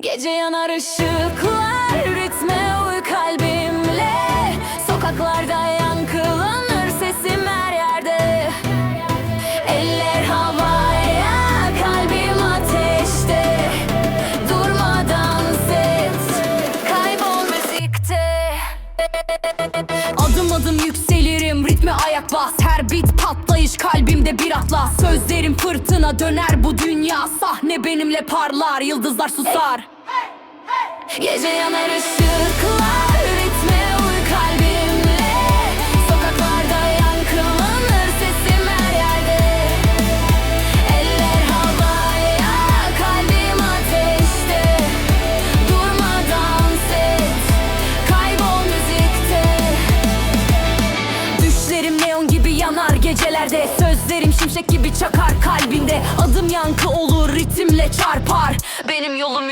Gece yanar ışıklar ritme uy kalbimle. Sokaklarda yankılanır sesim her yerde. Eller havaya kalbim ateşte. Durma dans et kaybol müzikte. Adım adım yükselirim ritme ayak bas Patlayış kalbimde bir atlas Sözlerim fırtına döner bu dünya. Sahne benimle parlar yıldızlar susar. Gece yanar ışıklar yanar gecelerde Sözlerim şimşek gibi çakar kalbinde. Adım yankı olur ritimle çarpar. Benim yolum